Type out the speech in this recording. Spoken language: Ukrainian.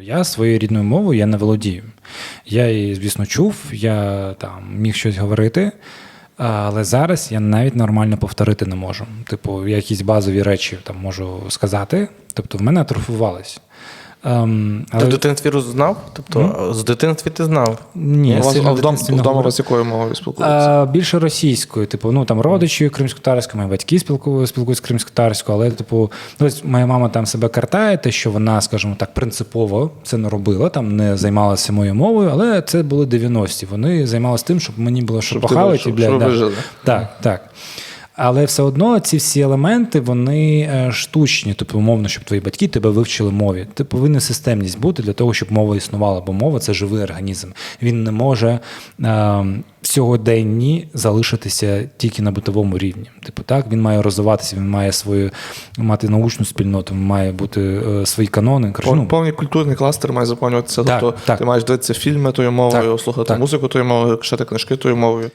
Я своєю рідною мовою я не володію. Я її, звісно, чув, я там міг щось говорити, але зараз я навіть нормально повторити не можу. Типу, якісь базові речі там можу сказати. Тобто, в мене атрофувалось. Ем, Ти але в дитинстві знав? Тобто з дитинства ти знав. ні, я у вас сильно а в вдома, дитинстві не вдома говорив. вас якою мовою спілкуються? А, більше російською, типу, ну там родичі кримськотарською, мої батьки спілкуються спілкуються кримськотарською, але, типу, ну, ось моя мама там себе картає, те, що вона, скажімо так, принципово це не робила, там не займалася моєю мовою, але це були 90-ті. Вони займалися тим, щоб мені було що Щоб ти похавати. вижив, і, блядь, щоб да. вижили. Так, так. Але все одно ці всі елементи вони е, штучні, тобто умовно, щоб твої батьки тебе вивчили мові. Ти повинна системність бути для того, щоб мова існувала, бо мова це живий організм. Він не може е, сьогоденні залишитися тільки на битовому рівні. Типу, так він має розвиватися, він має свою мати научну спільноту, він має бути е, свої канони. Пов- ну, Повний культурний кластер має заповнюватися. Так, тобто так. ти маєш дивитися фільми тою мовою, слухати так. музику тою мовою, читати книжки тою мовою.